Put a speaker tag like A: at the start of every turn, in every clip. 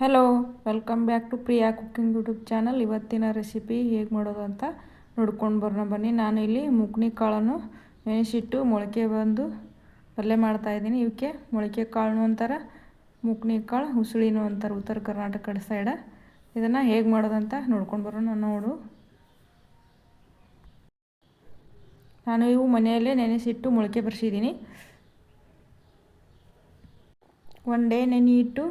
A: Hello welcome back to Priya cooking YouTube channel ಇವತ್ತಿನ recipe ಹೇಗೆ ಮಾಡೋದು ಅಂತ ನೋಡ್ಕೊಂಡು ಬರೋಣ. ಬನ್ನಿ, ನಾನು ಇಲ್ಲಿ ಮುಗ್ನಿ ಕಾಳನ್ನು ನೆನೆಸಿಟ್ಟು ಮೊಳಕೆ ಬಂದು ಪಲ್ಯ ಮಾಡ್ತಾಯಿದ್ದೀನಿ ಇವಕ್ಕೆ ಮೊಳಕೆ ಕಾಳು ಅಂತಾರೆ ಮುಕ್ನಿ ಕಾಳು ಹುಸುಳಿನೂ ಅಂತಾರೆ ಉತ್ತರ ಕರ್ನಾಟಕ ಸೈಡ ಇದನ್ನು ಹೇಗೆ ಮಾಡೋದಂತ ನೋಡ್ಕೊಂಡು ಬರೋಣ. ನೋಡು. ನಾನು ಇವು ಮನೆಯಲ್ಲೇ ನೆನೆಸಿಟ್ಟು ಮೊಳಕೆ ಬರ್ಸಿದ್ದೀನಿ. ಒನ್ ಡೇ ನೆನೆಯಿಟ್ಟು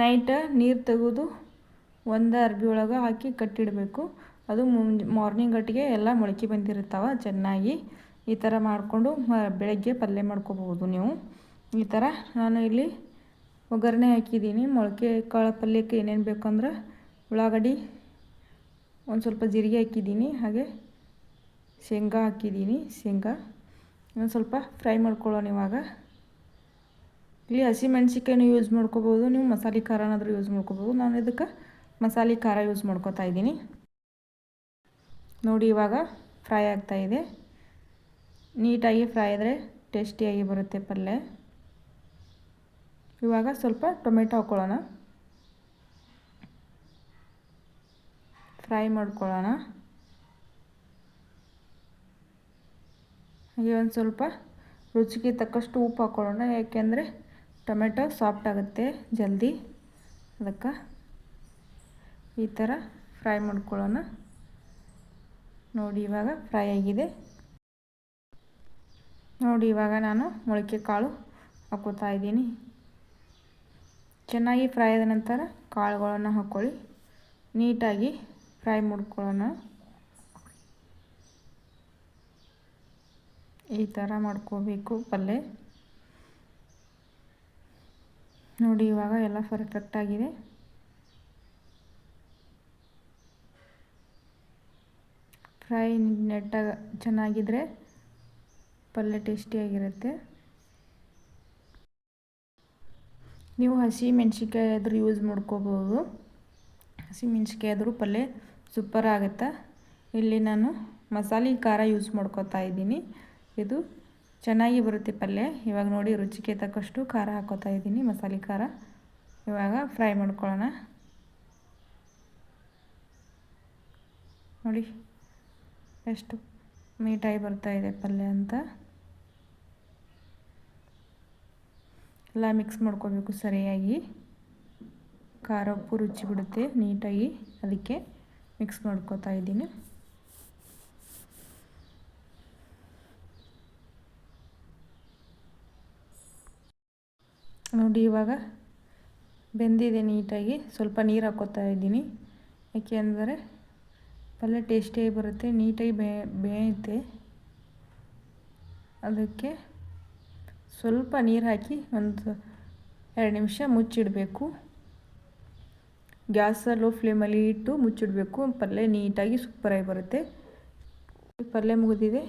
A: ನೈಟ್ ನೀರು ತೆಗೆದು ಒಂದು ಅರ್ಬಿ ಒಳಗೆ ಹಾಕಿ ಕಟ್ಟಿಡಬೇಕು. ಅದು ಮುಂಜ್ ಮಾರ್ನಿಂಗ್ ಗಟ್ಟಿಗೆ ಎಲ್ಲ ಮೊಳಕೆ ಬಂದಿರ್ತಾವೆ ಚೆನ್ನಾಗಿ. ಈ ಥರ ಮಾಡಿಕೊಂಡು ಬೆಳಗ್ಗೆ ಪಲ್ಯ ಮಾಡ್ಕೋಬೋದು ನೀವು. ಈ ಥರ ನಾನು ಇಲ್ಲಿ ಒಗ್ಗರಣೆ ಹಾಕಿದ್ದೀನಿ. ಮೊಳಕೆ ಕಾಳು ಪಲ್ಯಕ್ಕೆ ಏನೇನು ಬೇಕಂದ್ರೆ ಉಳ್ಳಾಗಡ್ಡಿ ಒಂದು ಸ್ವಲ್ಪ ಜೀರಿಗೆ ಹಾಕಿದ್ದೀನಿ. ಹಾಗೆ ಶೇಂಗಾ ಹಾಕಿದ್ದೀನಿ. ಶೇಂಗಾ ಒಂದು ಸ್ವಲ್ಪ ಫ್ರೈ ಮಾಡ್ಕೊಳ್ಳೋಣ ಇವಾಗ. ಇಲ್ಲಿ ಹಸಿ ಮೆಣಸಿಕಾಯಿನೂ ಯೂಸ್ ಮಾಡ್ಕೋಬೋದು. ನೀವು ಮಸಾಲೆ ಖಾರನಾದರೂ ಯೂಸ್ ಮಾಡ್ಕೋಬೋದು. ನಾನು ಇದಕ್ಕೆ ಮಸಾಲೆ ಖಾರ ಯೂಸ್ ಮಾಡ್ಕೋತಾ ಇದ್ದೀನಿ. ನೋಡಿ ಇವಾಗ ಫ್ರೈ ಆಗ್ತಾಯಿದೆ ನೀಟಾಗಿ ಫ್ರೈ ಆದರೆ ಟೇಸ್ಟಿಯಾಗಿ ಬರುತ್ತೆ ಪಲ್ಯ ಇವಾಗ ಸ್ವಲ್ಪ ಟೊಮೆಟೊ ಹಾಕ್ಕೊಳ್ಳೋಣ ಫ್ರೈ ಮಾಡ್ಕೊಳ್ಳೋಣ. ಹಾಗೆ ಒಂದು ಸ್ವಲ್ಪ ರುಚಿಗೆ ತಕ್ಕಷ್ಟು ಉಪ್ಪು ಹಾಕ್ಕೊಳ್ಳೋಣ ಯಾಕೆಂದರೆ ಟೊಮೆಟೊ ಸಾಫ್ಟ್ ಆಗುತ್ತೆ ಜಲ್ದಿ. ಅದಕ್ಕೆ ಈ ಥರ ಫ್ರೈ ಮಾಡ್ಕೊಳ್ಳೋಣ. ನೋಡಿ ಇವಾಗ ಫ್ರೈ ಆಗಿದೆ. ನೋಡಿ ಇವಾಗ ನಾನು ಮೊಳಕೆ ಕಾಳು ಹಾಕೋತಾ ಇದ್ದೀನಿ. ಚೆನ್ನಾಗಿ ಫ್ರೈ ಆದ ನಂತರ ಕಾಳುಗಳನ್ನು ಹಾಕ್ಕೊಳ್ಳಿ ನೀಟಾಗಿ ಫ್ರೈ ಮಾಡ್ಕೊಳ್ಳೋಣ. ಈ ಥರ ಮಾಡ್ಕೋಬೇಕು ಪಲ್ಯ ನೋಡಿ, ಇವಾಗ ಎಲ್ಲ ಪರ್ಫೆಕ್ಟಾಗಿದೆ ಫ್ರೈ ನೆಟ್ಟಾಗಿ ಚೆನ್ನಾಗಿದ್ರೆ ಪಲ್ಯ ಟೇಸ್ಟಿಯಾಗಿರುತ್ತೆ ನೀವು ಹಸಿ ಮೆಣಸಿನ್ಕಾಯಿ ಆದರೂ ಯೂಸ್ ಮಾಡ್ಕೋಬೋದು. ಹಸಿ ಮೆಣಸಿನ್ಕಾಯಿ ಆದರೂ ಪಲ್ಯ ಸೂಪರ್ ಆಗುತ್ತೆ? ಇಲ್ಲಿ ನಾನು ಮಸಾಲೆ ಖಾರ ಯೂಸ್ ಮಾಡ್ಕೋತಾ ಇದ್ದೀನಿ. ಇದು ಚೆನ್ನಾಗಿ ಬರುತ್ತೆ ಪಲ್ಯ. ಇವಾಗ ನೋಡಿ ರುಚಿಗೆ ತಕ್ಕಷ್ಟು ಖಾರ ಹಾಕೋತಾ ಇದ್ದೀನಿ, ಮಸಾಲೆ ಖಾರ. ಇವಾಗ ಫ್ರೈ ಮಾಡ್ಕೊಳ್ಳೋಣ. ನೋಡಿ, ಎಷ್ಟು ನೀಟಾಗಿ ಇದೆ ಪಲ್ಯ ಅಂತ. ಎಲ್ಲ ಮಿಕ್ಸ್ ಮಾಡ್ಕೋಬೇಕು ಸರಿಯಾಗಿ. ಖಾರ ಉಪ್ಪು ರುಚಿ ಬಿಡುತ್ತೆ ನೀಟಾಗಿ. ಅದಕ್ಕೆ ಮಿಕ್ಸ್ ಮಾಡ್ಕೋತಾ ಇದ್ದೀನಿ. ನೋಡಿ ಇವಾಗ ಬೆಂದಿದೆ ನೀಟಾಗಿ. ಸ್ವಲ್ಪ ನೀರು ಹಾಕೋತಾ ಇದ್ದೀನಿ. ಯಾಕೆ ಅಂದರೆ ಪಲ್ಯ ಟೇಸ್ಟಿಯಾಗಿ ಬರುತ್ತೆ, ನೀಟಾಗಿ ಬೇ, ಬೇಯುತ್ತೆ. ಅದಕ್ಕೆ ಸ್ವಲ್ಪ ನೀರು ಹಾಕಿ ಒಂದು ಎರಡು ನಿಮಿಷ ಮುಚ್ಚಿಡಬೇಕು. ಗ್ಯಾಸಲ್ಲೂ ಫ್ಲೇಮಲ್ಲಿ ಇಟ್ಟು ಮುಚ್ಚಿಡಬೇಕು. ಪಲ್ಯ ನೀಟಾಗಿ ಸೂಪರಾಗಿ ಬರುತ್ತೆ. ಪಲ್ಯ ಮುಗಿದಿದೆ.